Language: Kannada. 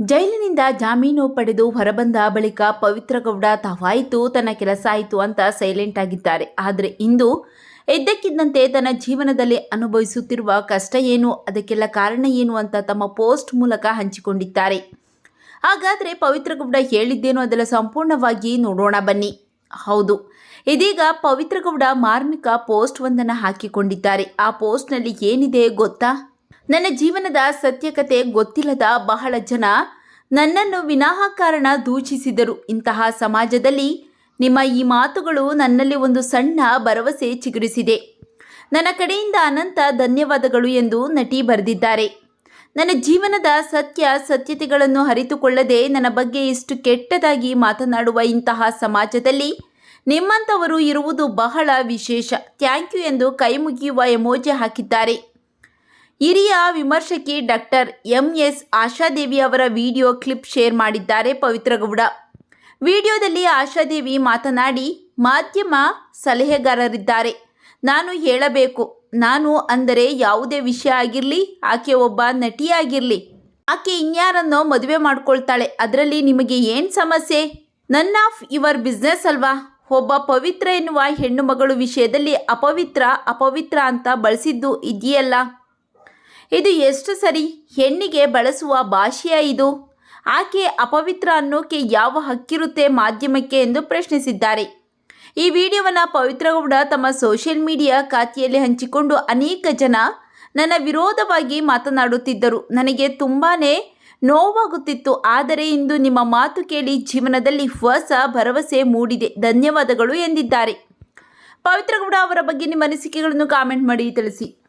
ಜೈಲಿನಿಂದ ಜಾಮೀನು ಪಡೆದು ಹೊರಬಂದ ಬಳಿಕ ಪವಿತ್ರಗೌಡ ತಾವಾಯಿತು ತನ್ನ ಕೆಲಸ ಆಯಿತು ಅಂತ ಸೈಲೆಂಟ್ ಆಗಿದ್ದಾರೆ. ಆದರೆ ಇಂದು ಇದ್ದಕ್ಕಿದ್ದಂತೆ ತನ್ನ ಜೀವನದಲ್ಲಿ ಅನುಭವಿಸುತ್ತಿರುವ ಕಷ್ಟ ಏನು, ಅದಕ್ಕೆಲ್ಲ ಕಾರಣ ಏನು ಅಂತ ತಮ್ಮ ಪೋಸ್ಟ್ ಮೂಲಕ ಹಂಚಿಕೊಂಡಿದ್ದಾರೆ. ಹಾಗಾದರೆ ಪವಿತ್ರಗೌಡ ಹೇಳಿದ್ದೇನು ಅದೆಲ್ಲ ಸಂಪೂರ್ಣವಾಗಿ ನೋಡೋಣ ಬನ್ನಿ. ಹೌದು, ಇದೀಗ ಪವಿತ್ರಗೌಡ ಮಾರ್ಮಿಕ ಪೋಸ್ಟ್ ಒಂದನ್ನು ಹಾಕಿಕೊಂಡಿದ್ದಾರೆ. ಆ ಪೋಸ್ಟ್ನಲ್ಲಿ ಏನಿದೆ ಗೊತ್ತಾ? ನನ್ನ ಜೀವನದ ಸತ್ಯಕತೆ ಗೊತ್ತಿಲ್ಲದ ಬಹಳ ಜನ ನನ್ನನ್ನು ವಿನಾಹ ಕಾರಣ ದೂಷಿಸಿದರು. ಇಂತಹ ಸಮಾಜದಲ್ಲಿ ನಿಮ್ಮ ಈ ಮಾತುಗಳು ನನ್ನಲ್ಲಿ ಒಂದು ಸಣ್ಣ ಭರವಸೆ ಚಿಗುರಿಸಿದೆ. ನನ್ನ ಕಡೆಯಿಂದ ಅನಂತ ಧನ್ಯವಾದಗಳು ಎಂದು ನಟಿ ಬರೆದಿದ್ದಾರೆ. ನನ್ನ ಜೀವನದ ಸತ್ಯ ಸತ್ಯತೆಗಳನ್ನು ಅರಿತುಕೊಳ್ಳದೆ ನನ್ನ ಬಗ್ಗೆ ಇಷ್ಟು ಕೆಟ್ಟದಾಗಿ ಮಾತನಾಡುವ ಇಂತಹ ಸಮಾಜದಲ್ಲಿ ನಿಮ್ಮಂಥವರು ಇರುವುದು ಬಹಳ ವಿಶೇಷ. ಥ್ಯಾಂಕ್ ಯು ಎಂದು ಕೈ ಮುಗಿಯುವ ಎಮೋಜಿ ಹಾಕಿದ್ದಾರೆ. ಹಿರಿಯ ವಿಮರ್ಶಕಿ ಡಾಕ್ಟರ್ ಎಂ ಎಸ್ ಆಶಾದೇವಿ ಅವರ ವಿಡಿಯೋ ಕ್ಲಿಪ್ ಶೇರ್ ಮಾಡಿದ್ದಾರೆ ಪವಿತ್ರ ಗೌಡ ವಿಡಿಯೋದಲ್ಲಿ ಆಶಾದೇವಿ ಮಾತನಾಡಿ, ಮಾಧ್ಯಮ ಸಲಹೆಗಾರರಿದ್ದಾರೆ. ನಾನು ಹೇಳಬೇಕು. ನಾನು ಅಂದರೆ ಯಾವುದೇ ವಿಷಯ ಆಗಿರಲಿ, ಆಕೆ ಒಬ್ಬ ನಟಿಯಾಗಿರಲಿ. ಆಕೆ ಇನ್ಯಾರನ್ನೋ ಮದುವೆ ಮಾಡ್ಕೊಳ್ತಾಳೆ. ಅದರಲ್ಲಿ ನಿಮಗೆ ಏನು ಸಮಸ್ಯೆ? ನನ್ ಆಫ್ ಯುವರ್ ಬಿಸ್ನೆಸ್ ಅಲ್ವಾ? ಒಬ್ಬ ಪವಿತ್ರ ಎನ್ನುವ ಹೆಣ್ಣು ಮಗಳು ವಿಷಯದಲ್ಲಿ ಅಪವಿತ್ರ ಅಪವಿತ್ರ ಅಂತ ಬಳಸಿದ್ದು ಇದೆಯಲ್ಲ. ಇದು ಎಷ್ಟು ಸರಿ ಹೆಣ್ಣಿಗೆ ಬಳಸುವ ಭಾಷೆಯ ಇದು? ಆಕೆ ಅಪವಿತ್ರ ಅನ್ನೋಕೆ ಯಾವ ಹಕ್ಕಿರುತ್ತೆ ಮಾಧ್ಯಮಕ್ಕೆ ಎಂದು ಪ್ರಶ್ನಿಸಿದ್ದಾರೆ. ಈ ವಿಡಿಯೋವನ್ನು ಪವಿತ್ರಗೌಡ ತಮ್ಮ ಸೋಷಿಯಲ್ ಮೀಡಿಯಾ ಖಾತೆಯಲ್ಲಿ ಹಂಚಿಕೊಂಡು ಅನೇಕ ಜನ ನನ್ನ ವಿರೋಧವಾಗಿ ಮಾತನಾಡುತ್ತಿದ್ದರು. ನನಗೆ ತುಂಬಾ ನೋವಾಗುತ್ತಿತ್ತು. ಆದರೆ ಇಂದು ನಿಮ್ಮ ಮಾತು ಕೇಳಿ ಜೀವನದಲ್ಲಿ ಹೊಸ ಭರವಸೆ ಮೂಡಿದೆ. ಧನ್ಯವಾದಗಳು ಎಂದಿದ್ದಾರೆ. ಪವಿತ್ರಗೌಡ ಅವರ ಬಗ್ಗೆ ನಿಮ್ಮ ಅನಿಸಿಕೆಗಳನ್ನು ಕಾಮೆಂಟ್ ಮಾಡಿ ತಿಳಿಸಿ.